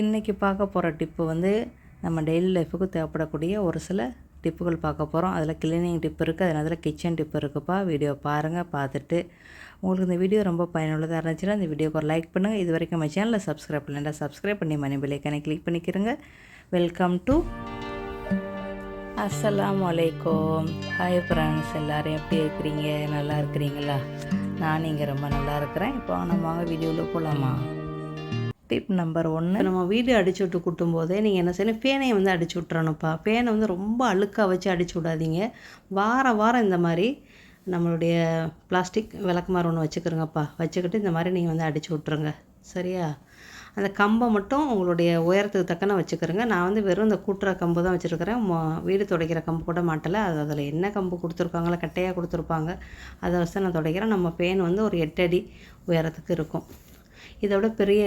இன்றைக்கி பார்க்க போகிற டிப்பு வந்து நம்ம டெய்லி லைஃபுக்கு தேவைப்படக்கூடிய ஒரு சில டிப்புகள் பார்க்க போகிறோம் அதில் கிளீனிங் டிப் இருக்குது அதனால் அதில் கிச்சன் டிப் இருக்குப்பா. வீடியோ பாருங்கள் பார்த்துட்டு. உங்களுக்கு இந்த வீடியோ ரொம்ப பயனுள்ளதாக இருந்துச்சுன்னா இந்த வீடியோக்கு ஒரு லைக் பண்ணுங்கள் இது வரைக்கும் நம்ம சேனலில் சப்ஸ்கிரைப் பண்ணல சப்ஸ்கிரைப் பண்ணி மணி பிள்ளைக்கான கிளிக் பண்ணிக்கிறங்க வெல்கம் டு அஸ்லாம் வலைக்கம் ஹாய் ஃப்ரெண்ட்ஸ் எல்லோரும் எப்படி இருக்கிறீங்க? நல்லா இருக்கிறீங்களா? நான் இங்கே ரொம்ப நல்லா இருக்கிறேன். இப்போ நம்ம வாங்க வீடியோவில் போகலாமா டிப் நம்பர் ஒன்று நம்ம வீடு அடிச்சு விட்டு கூட்டும் போதே நீங்கள் என்ன செய்யணும்? ஃபேனையை வந்து அடிச்சு விட்றணும்ப்பா ஃபேனை வந்து ரொம்ப அழுக்காக வச்சு அடிச்சு விடாதீங்க. வார வாரம் இந்த மாதிரி நம்மளுடைய பிளாஸ்டிக் விளக்குமாறு ஒன்று வச்சுக்கிறோங்கப்பா. வச்சுக்கிட்டு இந்த மாதிரி நீங்கள் வந்து அடிச்சு விட்ருங்க சரியா? அந்த கம்பை மட்டும் உங்களுடைய உயரத்துக்கு தக்கன வச்சுக்கிறேங்க. நான் வந்து வெறும் இந்த கூட்டுற கம்பு தான் வச்சுருக்கிறேன். வீடு துடைக்கிற கம்பு கூட மாட்டலை. அது அதில் என்ன கம்பு கொடுத்துருக்காங்களோ கட்டையாக கொடுத்துருப்பாங்க. அதை வச்சு நான் துடைக்கிறேன். நம்ம பேன் வந்து ஒரு எட்டு அடி உயரத்துக்கு இருக்கும். இதோட பெரிய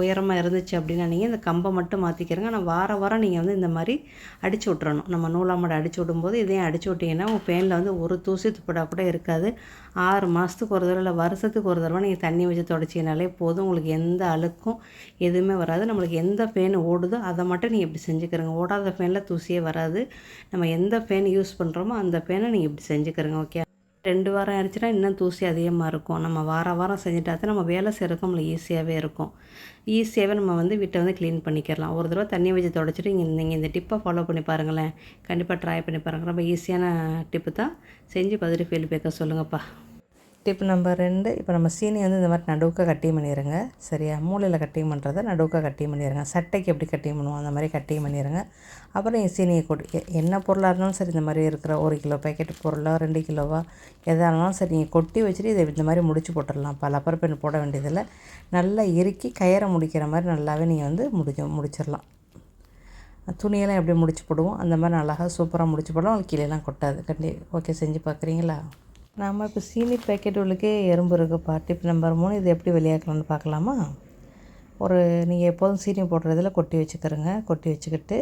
உயரமாக இருந்துச்சு அப்படின்னா நீங்கள் இந்த கம்பை மட்டும் மாற்றிக்கிறங்க ஆனால் வார வாரம் நீங்கள் வந்து இந்த மாதிரி அடிச்சு விட்றணும் நம்ம நூலாமடை அடிச்சு விடும்போது இதையும் அடிச்சு விட்டிங்கன்னா உங்கள் பேனில் வந்து ஒரு தூசி துப்படா கூட இருக்காது. ஆறு மாதத்துக்கு ஒரு தடவை இல்லை வருஷத்துக்கு ஒரு தடவை நீங்கள் தண்ணி வச்சு தொடச்சிங்கனாலே போதும். உங்களுக்கு எந்த அழுக்கும் எதுவுமே வராது. நம்மளுக்கு எந்த ஃபேன் ஓடுதோ அதை மட்டும் நீங்கள் இப்படி செஞ்சுக்கிறங்க. ஓடாத ஃபேனில் தூசியே வராது. நம்ம எந்த ஃபேன் யூஸ் பண்ணுறோமோ அந்த ஃபேனை நீங்கள் இப்படி செஞ்சுக்கிறங்க ஓகே ரெண்டு வாரம் ஆயிடுச்சுன்னா இன்னும் தூசி அதிகமாக இருக்கும். நம்ம வார வாரம் செஞ்சுட்டா தான் நம்ம வேலை செய்கிறதுக்கு நம்மளுக்கு ஈஸியாகவே இருக்கும். ஈஸியாகவே நம்ம வந்து வீட்டை வந்து க்ளீன் பண்ணிக்கிறலாம். ஒரு தடவை தண்ணி வச்சு தொடச்சிட்டு இங்கே நீங்கள் இந்த டிப்பை ஃபாலோ பண்ணி பாருங்களேன். கண்டிப்பாக ட்ரை பண்ணி பாருங்கள் ரொம்ப ஈஸியான டிப்பு தான். செஞ்சு பதிரி ஃபீல் பேக்க சொல்லுங்கப்பா. டிப் நம்பர் ரெண்டு இப்போ நம்ம சீனி வந்து இந்த மாதிரி நடுவுக்க கட்டிங் பண்ணிடுங்க சரியா? மூளையில் கட்டிங் பண்ணுறத நடுவுக்க கட்டிங் பண்ணிடுங்க சட்டைக்கு எப்படி கட்டிங் பண்ணுவோம்? அந்த மாதிரி கட்டிங் பண்ணிடுங்க அப்புறம் சீனியை கொட்டி என்ன பொருளாக இருந்தாலும் சரி இந்த மாதிரி இருக்கிற ஒரு கிலோ பேக்கெட் பொருளோ ரெண்டு கிலோவா எதாக இருந்தாலும் சரி நீங்கள் கொட்டி வச்சுட்டு இதை இந்த மாதிரி முடிச்சு போட்டுடலாம். பல அப்பர் பெண் போட வேண்டியதில்லை. நல்லா இறுக்கி கயிறை முடிக்கிற மாதிரி நல்லாவே நீங்கள் வந்து முடிஞ்ச முடிச்சிடலாம். துணியெல்லாம் எப்படி முடிச்சு போடுவோம்? அந்த மாதிரி அழகாக சூப்பராக முடிச்சு போடலாம். உங்களுக்கு கீழேலாம் கொட்டாது. கண்டி ஓகே செஞ்சு பார்க்குறீங்களா? நாம் இப்போ சீனி பேக்கெட்டுகளுக்கே எறும்பு இருக்குப்பா டிப் நம்பர் மூணு இது எப்படி வெளியாக்கலாம்னு பார்க்கலாமா? ஒரு நீங்கள் எப்போதும் சீனி போடுறதில் கொட்டி வச்சுக்கிறோங்க. கொட்டி வச்சுக்கிட்டு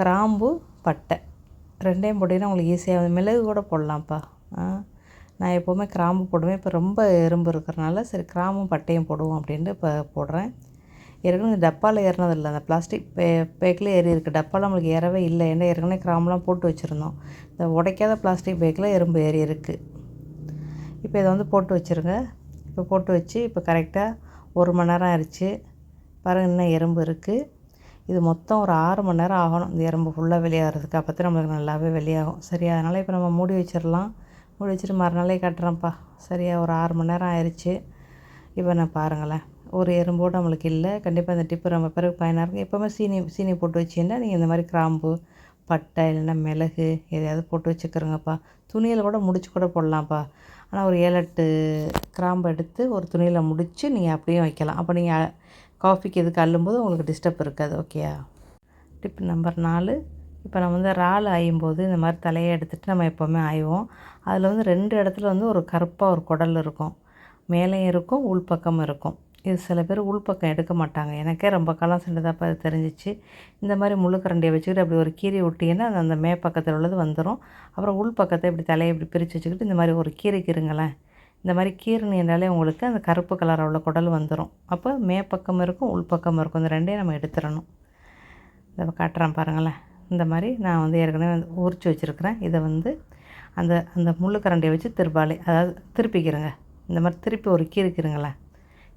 கிராம்பு பட்டை. ரெண்டையும் போட்டிங்கன்னா உங்களுக்கு ஈஸியாக மிளகு கூட போடலாம்ப்பா. நான் எப்போவுமே கிராம்பு போடுவேன். இப்போ ரொம்ப எறும்பு இருக்கிறனால சரி கிராம்பும் பட்டையும் போடுவோம் அப்படின்ட்டு இப்போ போடுறேன். ஏற்கனவே டப்பாவில் ஏறினது இல்லை அந்த பிளாஸ்டிக் பே பேக்கில் ஏறி இருக்குது டப்பாவில் நம்மளுக்கு ஏறவே இல்லை. ஏன்னா ஏற்கனவே கிராம்பெலாம் போட்டு வச்சுருந்தோம். இந்த உடைக்காத பிளாஸ்டிக் பேக்கில் எறும்பு ஏறி இருக்குது இப்போ இதை வந்து போட்டு வச்சுருங்க. இப்போ போட்டு வச்சு இப்போ கரெக்டாக ஒரு மணி நேரம் ஆயிடுச்சு. பாருங்கள் இன்னும் எறும்பு இருக்குது இது மொத்தம் ஒரு ஆறு மணி நேரம் ஆகணும். இந்த எறும்பு ஃபுல்லாக வெளியாகிறதுக்கு. அப்போ தான் நம்மளுக்கு நல்லாவே வெளியாகும். சரியா? அதனால் இப்போ நம்ம மூடி வச்சிடலாம். மூடி வச்சுட்டு மறுநாளே கட்டுறோம்ப்பா சரியா? ஒரு ஆறு மணி நேரம் ஆயிடுச்சு. இப்போ நான் பாருங்களேன். ஒரு எறும்போடு நம்மளுக்கு இல்லை. கண்டிப்பாக இந்த டிப்பு ரொம்ப பிறகு பயனாக இருக்கும். எப்போவுமே சீனி சீனி போட்டு வச்சிங்கன்னா நீங்கள் இந்த மாதிரி கிராம்பு பட்டை இல்லைன்னா மிளகு எதையாவது போட்டு வச்சுக்கிறோங்கப்பா. துணியில் கூட முடிச்சு கூட போடலாம்ப்பா. ஆனால் ஒரு ஏழு எட்டு கிராம்பு எடுத்து ஒரு துணியில் முடித்து நீங்கள் அப்படியே வைக்கலாம். அப்போ நீங்கள் காஃபிக்கு எதுக்கு அள்ளும்போது உங்களுக்கு டிஸ்டர்ப் இருக்காது ஓகேயா டிப் நம்பர் நாலு. இப்போ நம்ம வந்து இறால் ஆயும்போது இந்த மாதிரி தலையை எடுத்துகிட்டு நம்ம எப்போவுமே ஆய்வோம். அதில் வந்து ரெண்டு இடத்துல வந்து ஒரு கருப்பாக ஒரு குடல் இருக்கும். மேலேயும் இருக்கும் உள்பக்கமும் இருக்கும். இது சில பேர் உள்பக்கம் எடுக்க மாட்டாங்க. எனக்கே ரொம்ப காலம் சென்றதப்போ அது தெரிஞ்சிச்சு. இந்த மாதிரி முழுக்கரண்டியை வச்சுக்கிட்டு அப்படி ஒரு கீரை விட்டிங்கன்னா அந்த மேப்பக்கத்தில் உள்ளது வந்துடும் அப்புறம் உள் பக்கத்தை இப்படி தலையை இப்படி பிரித்து வச்சுக்கிட்டு இந்த மாதிரி ஒரு கீரை கீருங்களேன். இந்த மாதிரி கீரணினாலே உங்களுக்கு அந்த கருப்பு கலர் உள்ள குடல் வந்துடும் அப்போ மேப்பக்கம் இருக்கும் உள் பக்கம் இருக்கும். இந்த ரெண்டையும் நம்ம எடுத்துடணும். இதை காட்டுறேன் பாருங்களேன். இந்த மாதிரி நான் வந்து ஏற்கனவே உரிச்சு வச்சுருக்கிறேன். இதை வந்து அந்த அந்த முள்ளுக்கரண்டியை வச்சு திருப்பாலே அதாவது திருப்பிக்கிறேங்க. இந்த மாதிரி திருப்பி ஒரு கீரிக்கிறங்களேன்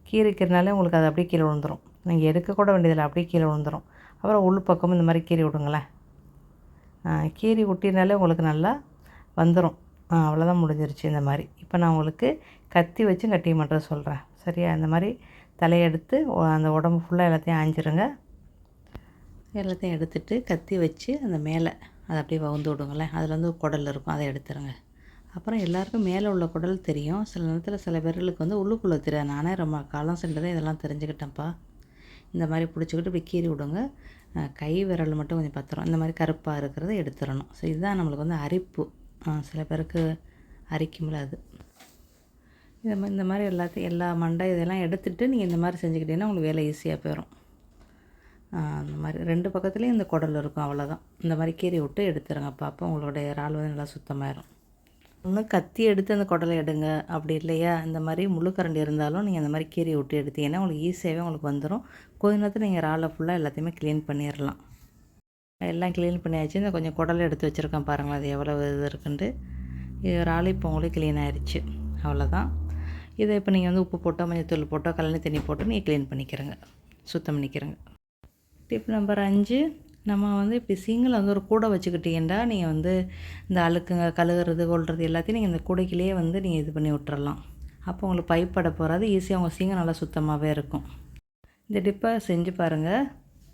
கீறிக்கிறனாலே உங்களுக்கு அது அப்படியே கீழே விழுந்துடும் நீங்கள் எடுக்கக்கூட வேண்டியதில்லை அப்படியே கீழே விழுந்துடும் அப்புறம் உள் பக்கமும் இந்த மாதிரி கீறி விடுங்களேன். கீறி விட்டினாலே உங்களுக்கு நல்லா வந்துடும் அவ்வளோதான் முடிஞ்சிருச்சு இந்த மாதிரி. இப்போ நான் உங்களுக்கு கத்தி வச்சு கட்டி மட்டும் சொல்கிறேன். சரியா? இந்த மாதிரி தலையெடுத்து அந்த உடம்பு ஃபுல்லாக எல்லாத்தையும் ஆஞ்சிருங்க எல்லாத்தையும் எடுத்துகிட்டு கத்தி வச்சு அந்த மேலே அதை அப்படியே வகுந்து விடுங்களேன். அதில் வந்து குடல் இருக்கும் அதை எடுத்துருங்க. அப்புறம் எல்லாருக்கும் மேலே உள்ள குடல் தெரியும். சில நேரத்தில் சில பேர்களுக்கு வந்து உள்ளுக்குள்ளே தெரியாது நானே ரொம்ப காலம் சென்று இதெல்லாம் தெரிஞ்சுக்கிட்டேன்ப்பா. இந்த மாதிரி பிடிச்சிக்கிட்டு இப்படி கீறி விடுங்க. கை விரல் மட்டும் கொஞ்சம் பத்திரம். இந்த மாதிரி கருப்பாக இருக்கிறத எடுத்துடணும். ஸோ இதுதான் நம்மளுக்கு வந்து அரிப்பு. சில பேருக்கு அரிக்கும்ல அது. இந்த மாதிரி இந்த மாதிரி எல்லாத்தையும் எல்லா மண்டை இதெல்லாம் எடுத்துகிட்டு நீங்கள் இந்த மாதிரி செஞ்சுக்கிட்டீங்கன்னா உங்களுக்கு வேலை ஈஸியாக போயிடும் அந்த மாதிரி ரெண்டு பக்கத்துலேயும் இந்த குடல் இருக்கும் அவ்வளோதான் இந்த மாதிரி கீறி விட்டு எடுத்துருங்க அப்போ அப்போ உங்களுடைய இறால் வந்து நல்லா சுத்தமாயிடும் இன்னும் கத்தி எடுத்து அந்த குடலை எடுங்க அப்படி இல்லையா? இந்த மாதிரி முழுக்கரண்டி இருந்தாலும் நீங்கள் அந்த மாதிரி கீரை விட்டு எடுத்தீங்கன்னா உங்களுக்கு ஈஸியாகவே உங்களுக்கு வந்துடும் கொஞ்ச நேரத்தில் நீங்கள் இறாலை ஃபுல்லாக எல்லாத்தையுமே க்ளீன் பண்ணிடலாம் எல்லாம் க்ளீன் பண்ணியாச்சு. இந்த கொஞ்சம் குடலை எடுத்து வச்சுருக்கேன் பாருங்களேன் அது எவ்வளோ இது இருக்குன்ட்டு. இது இறால் இப்போ உங்களுக்கு க்ளீன் ஆயிடுச்சு அவ்வளோதான் இதை இப்போ நீங்கள் வந்து உப்பு போட்டோ மஞ்சத்தூள் போட்டோ கல்லணி தண்ணி போட்டு நீங்கள் க்ளீன் பண்ணிக்கிறங்க. சுத்தம் பண்ணிக்கிறங்க. டிப் நம்பர் அஞ்சு. நம்ம வந்து இப்படி சிங்கில் வந்து ஒரு கூடை வச்சுக்கிட்டீங்கன்னா நீங்கள் வந்து இந்த அழுக்குங்க கழுகிறது கொள்வது எல்லாத்தையும் நீங்கள் இந்த கூடைக்கிலேயே வந்து நீங்கள் இது பண்ணி விட்டுறலாம். அப்போ உங்களுக்கு பைப்பட போகிறது ஈஸியாக உங்கள் சிங்கம் நல்லா சுத்தமாகவே இருக்கும். இந்த டிப்பை செஞ்சு பாருங்கள்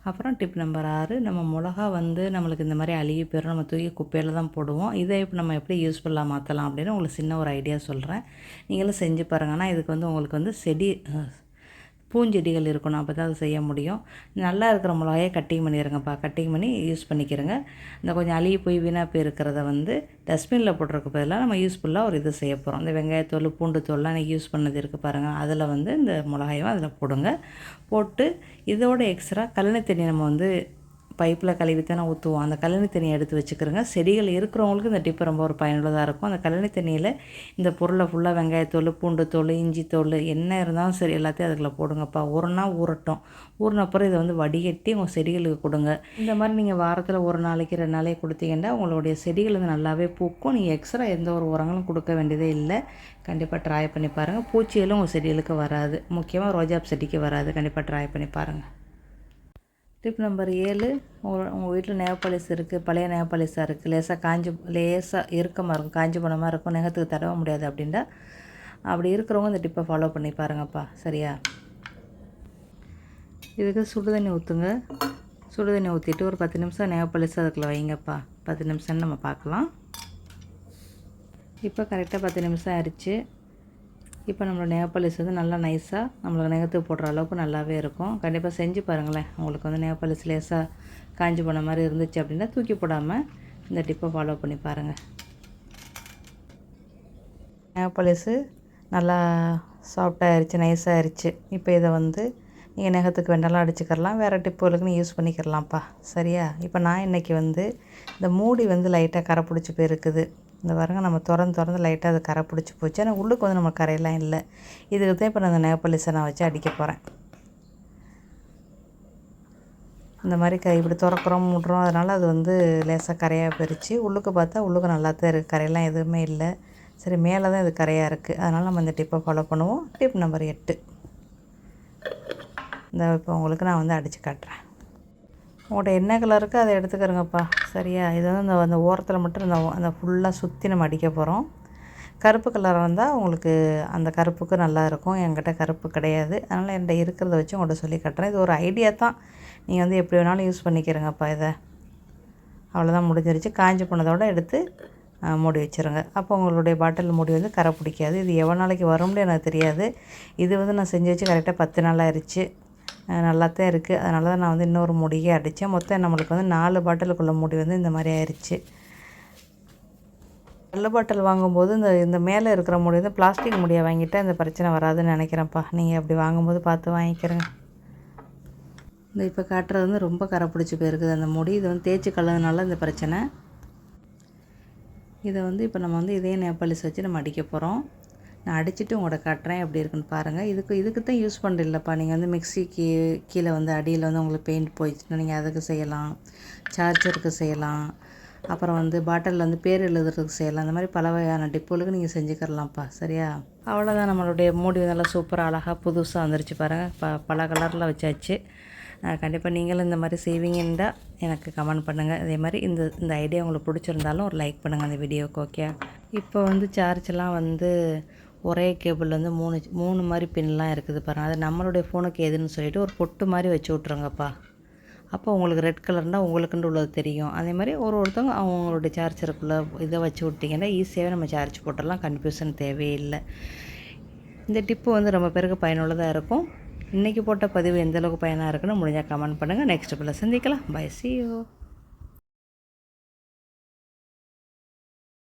அப்புறம் டிப் நம்பர் ஆறு நம்ம மிளகா வந்து நம்மளுக்கு இந்த மாதிரி அழுகி போயிடும் நம்ம தூக்கி குப்பையில் தான் போடுவோம். இதை இப்போ நம்ம எப்படி யூஸ்ஃபுல்லாக மாற்றலாம் அப்படின்னு உங்களுக்கு சின்ன ஒரு ஐடியா சொல்கிறேன் நீங்களும் செஞ்சு பாருங்கள் ஆனால் இதுக்கு வந்து உங்களுக்கு வந்து செடி பூஞ்செடிகள் இருக்கணும். அப்போ தான் அது செய்ய முடியும். நல்லா இருக்கிற மிளகாயை கட்டிங் பண்ணிடுங்கப்பா கட்டிங் பண்ணி யூஸ் பண்ணிக்கிறங்க. இந்த கொஞ்சம் அழுகி போய் வீணாக போய் இருக்கிறத வந்து டஸ்ட்பினில் போட்டிருக்க பதிலாக நம்ம யூஸ்ஃபுல்லாக ஒரு இது செய்ய போகிறோம் இந்த வெங்காயத்தோல் பூண்டு தோல்லாம் எனக்கு யூஸ் பண்ணது இருக்குது பாருங்கள் அதில் வந்து இந்த மிளகாயும் அதில் போடுங்க. போட்டு இதோட எக்ஸ்ட்ரா கல்லணை தண்ணி நம்ம வந்து பைப்பில் கழுவி தானே ஊற்றுவோம். அந்த கழனி தண்ணியை எடுத்து வச்சுக்கிறோங்க. செடிகள் இருக்கிறவங்களுக்கு இந்த டிப்பு ரொம்ப ஒரு பயனுள்ளதாக இருக்கும். அந்த கழனி தண்ணியில் இந்த பொருளை ஃபுல்லாக வெங்காயத்தோல் பூண்டு தோல் இஞ்சி தோல் என்ன இருந்தாலும் சரி எல்லாத்தையும் அதுக்குள்ள போடுங்கப்பா. ஊறுனா ஊறட்டும். ஊறினப்புறம் இதை வந்து வடிகட்டி உங்கள் செடிகளுக்கு கொடுங்க. இந்த மாதிரி நீங்கள் வாரத்தில் ஒரு நாளைக்கு ரெண்டு நாளைக்கு கொடுத்தீங்கன்னா உங்களுடைய செடிகள் வந்து நல்லாவே பூக்கும். நீங்கள் எக்ஸ்ட்ரா எந்த ஒரு உரங்களும் கொடுக்க வேண்டியதே இல்லை. கண்டிப்பாக ட்ரை பண்ணி பாருங்கள் பூச்சிகளும் உங்கள் செடிகளுக்கு வராது. முக்கியமாக ரோஜாப் செடிக்கு வராது. கண்டிப்பாக ட்ரை பண்ணி பாருங்கள் டிப் நம்பர் ஏழு உங்கள் உங்கள் வீட்டில் நேவப்பாலிஸ் இருக்குது பழைய நேவப்பாலிஸாக இருக்குது லேசாக காஞ்சி லேசாக இறுக்கமாக இருக்கும். காஞ்சி போன மாதிரி இருக்கும். நெகத்துக்கு தடவ முடியாது அப்படின்ட்டா அப்படி இருக்கிறவங்க இந்த டிப்பை ஃபாலோ பண்ணி பாருங்கப்பா. சரியா? இதுக்கு சுடு தண்ணி ஊற்றுங்க சுடு தண்ணி ஊற்றிட்டு ஒரு பத்து நிமிஷம் நேவப்பாலிஸ் அதுக்குள்ளே வைங்கப்பா. பத்து நிமிஷம்னு நம்ம பார்க்கலாம். இப்போ கரெக்டாக பத்து நிமிஷம் ஆயிடுச்சு. இப்போ நம்மளோட நேப்பாளிஸ் வந்து நல்லா நைஸாக நம்மளுக்கு நெகத்துக்கு போடுற அளவுக்கு நல்லாவே இருக்கும். கண்டிப்பாக செஞ்சு பாருங்களேன். உங்களுக்கு வந்து நேப்பாளிஸ் லேசாக காஞ்சி போன மாதிரி இருந்துச்சு அப்படின்னா தூக்கி போடாமல் இந்த டிப்பை ஃபாலோ பண்ணி பாருங்கள் நேப்பாளிஸு நல்லா சாஃப்டாகிருச்சு நைஸாகிருச்சு இப்போ இதை வந்து நீங்கள் நெகத்துக்கு வேண்டாலும் அடிச்சுக்கிறலாம். வேறு டிப்புகளுக்குன்னு யூஸ் பண்ணிக்கிறலாம்ப்பா. சரியா? இப்போ நான் இன்றைக்கி வந்து இந்த மூடி வந்து லைட்டாக கரை பிடிச்சி போயிருக்குது. இந்த பாருங்க நம்ம திறந்து திறந்து லைட்டாக அது கரை பிடிச்சி போச்சு. ஆனால் உள்ளுக்கு வந்து நம்ம கரையெல்லாம் இல்லை. இதுக்கு தான் இப்போ நான் அந்த நேப்பலிஸை நான் வச்சு அடிக்க போகிறேன் இந்த மாதிரி கை இப்படி திறக்கிறோம் மூடுறோம் அதனால் அது வந்து லேசாக கரையாக போயிடுச்சு உள்ளுக்கு பார்த்தா உள்ளுக்கு நல்லா தான் இருக்குது கரையெல்லாம் எதுவுமே இல்லை. சரி மேலே தான் இது கரையாக இருக்குது அதனால் நம்ம இந்த டிப்பை ஃபாலோ பண்ணுவோம். டிப் நம்பர் எட்டு. இந்த இப்போ உங்களுக்கு நான் வந்து அடித்து காட்டுறேன். உங்கள்கிட்ட என்ன கலர் இருக்கோ அதை எடுத்துக்கிறோங்கப்பா. சரியா? இது வந்து அந்த அந்த ஓரத்தில் மட்டும் இந்த அந்த ஃபுல்லாக சுற்றி நம்ம அடிக்க போகிறோம் கருப்பு கலர் வந்தால் உங்களுக்கு அந்த கருப்புக்கு நல்லா இருக்கும். என்கிட்ட கருப்பு கிடையாது. அதனால் என்கிட்ட இருக்கிறத வச்சு உங்கள்கிட்ட சொல்லி கட்டுறேன். இது ஒரு ஐடியா தான். நீங்கள் வந்து எப்படி வேணாலும் யூஸ் பண்ணிக்கிறேங்கப்பா இதை. அவ்வளோதான் முடிஞ்சிருச்சு. காஞ்சி போனதோடு எடுத்து மூடி வச்சுருங்க. அப்போ உங்களுடைய பாட்டில் மூடி வந்து கரை பிடிக்காது. இது எவ்வளோ நாளைக்கு வரும்னு எனக்கு தெரியாது. இது வந்து நான் செஞ்சு வச்சு கரெக்டாக பத்து நாள் ஆயிடுச்சு நல்லா தான் இருக்குது அதனால தான் நான் வந்து இன்னொரு முடியே அடித்தேன் மொத்தம் நம்மளுக்கு வந்து நாலு பாட்டிலுக்குள்ள முடி வந்து இந்த மாதிரி ஆயிடுச்சு நல்ல பாட்டில் வாங்கும்போது இந்த இந்த மேலே இருக்கிற முடி வந்து பிளாஸ்டிக் முடியை வாங்கிட்டால் இந்த பிரச்சனை வராதுன்னு நினைக்கிறேன்ப்பா. நீங்கள் அப்படி வாங்கும்போது பார்த்து வாங்கிக்கிறேங்க. இந்த இப்போ காட்டுறது வந்து ரொம்ப கரை பிடிச்சி போயிருக்குது. அந்த முடி இது வந்து தேய்ச்சி கலந்தனால இந்த பிரச்சனை. இதை வந்து இப்போ நம்ம வந்து இதே நேப்பாளிஸ் வச்சு நம்ம அடிக்க போகிறோம் நான் அடிச்சுட்டு உங்களோட காட்டுறேன் எப்படி இருக்குன்னு பாருங்கள் இதுக்கு இதுக்கு தான் யூஸ் பண்ணுறதில்லப்பா நீங்கள் வந்து மிக்சிக்கு கீழே வந்து அடியில் வந்து உங்களுக்கு பெயிண்ட் போயிடுச்சுன்னா நீங்கள் அதுக்கு செய்யலாம். சார்ஜருக்கு செய்யலாம். அப்புறம் வந்து பாட்டிலில் வந்து பேர் எழுதுறதுக்கு செய்யலாம். அந்த மாதிரி பல வகையான டிப்புகளுக்கு நீங்கள் செஞ்சுக்கிறலாம்ப்பா. சரியா? அவ்வளோதான் நம்மளுடைய மூடி நல்லா சூப்பராக அழகாக புதுசாக வந்துருச்சு பாருங்கள் ப பல கலரில் வச்சாச்சு. கண்டிப்பாக நீங்களும் இந்த மாதிரி செய்வீங்கன்றா எனக்கு கமெண்ட் பண்ணுங்கள் அதே மாதிரி இந்த இந்த ஐடியா உங்களுக்கு பிடிச்சிருந்தாலும் ஒரு லைக் பண்ணுங்கள் அந்த வீடியோவுக்கு ஓகே இப்போ வந்து சார்ஜெலாம் வந்து ஒரே கேபிள் வந்து மூணு மூணு மாதிரி பின்லாம் இருக்குது பாருங்கள் அது நம்மளுடைய ஃபோனுக்கு எதுன்னு சொல்லிவிட்டு ஒரு பொட்டு மாதிரி வச்சு விட்ருங்கப்பா அப்போ உங்களுக்கு ரெட் கலர்னால் உங்களுக்குன்னு உள்ளது தெரியும். அதே மாதிரி ஒரு ஒருத்தவங்க அவங்களுடைய சார்ஜருக்குள்ளே இதை வச்சு விட்டிங்கன்னா ஈஸியாகவே நம்ம சார்ஜ் போட்டுடலாம். கன்ஃபியூஷன் தேவையில்லை. இந்த டிப்பு வந்து ரொம்ப பேருக்கு பயனுள்ளதாக இருக்கும். இன்றைக்கி போட்ட பதிவு எந்தளவுக்கு பயனாக இருக்குன்னு முடிஞ்சால் கமெண்ட் பண்ணுங்கள் நெக்ஸ்ட் பிள்ளை சந்திக்கலாம். Bye see you.